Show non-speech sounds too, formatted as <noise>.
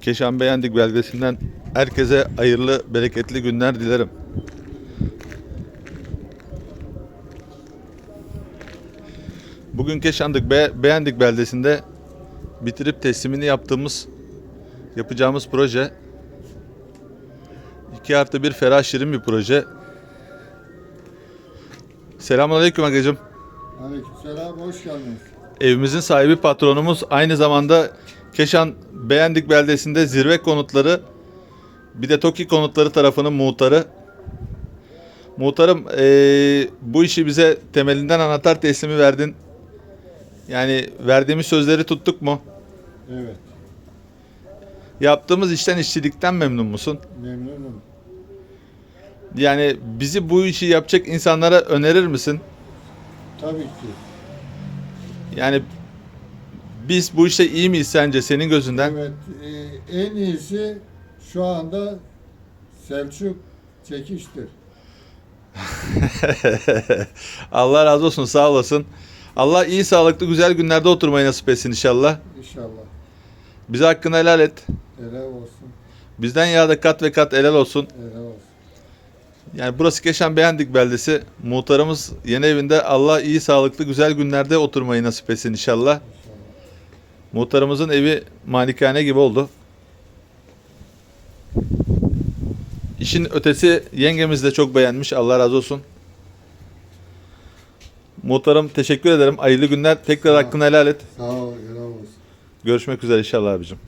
Keşan Beğendik beldesinden herkese hayırlı, bereketli günler dilerim. Bugün Keşandık Be- Beğendik beldesinde bitirip teslimini yaptığımız yapacağımız proje 2 artı 1 ferah şirin bir proje. Selamünaleyküm Agacım. Aleykümselam, hoş geldiniz. Evimizin sahibi patronumuz aynı zamanda Keşan Beğendik beldesinde zirve konutları bir de TOKİ konutları tarafının muhtarı. Muhtarım eee, bu işi bize temelinden anahtar teslimi verdin. Yani verdiğimiz sözleri tuttuk mu? Evet, Yaptığımız işten işçilikten memnun musun? memnunum. Yani bizi bu işi yapacak insanlara önerir misin? Tabii ki. Yani biz bu işte iyi miyiz sence senin gözünden? Evet, e, en iyisi şu anda Selçuk Çekiş'tir. <laughs> Allah razı olsun sağ olasın. Allah iyi sağlıklı güzel günlerde oturmayı nasip etsin inşallah. İnşallah. Bize hakkını helal et. Helal olsun, Bizden ya da kat ve kat helal olsun. helal olsun. Yani burası Keşan Beğendik beldesi. Muhtarımız yeni evinde Allah iyi sağlıklı güzel günlerde oturmayı nasip etsin inşallah. Muhtarımızın evi malikane gibi oldu. İşin ötesi yengemiz de çok beğenmiş. Allah razı olsun. Muhtarım teşekkür ederim. Hayırlı günler. Tekrar hakkını helal et. Sağ ol, helal olsun. Görüşmek üzere inşallah abicim.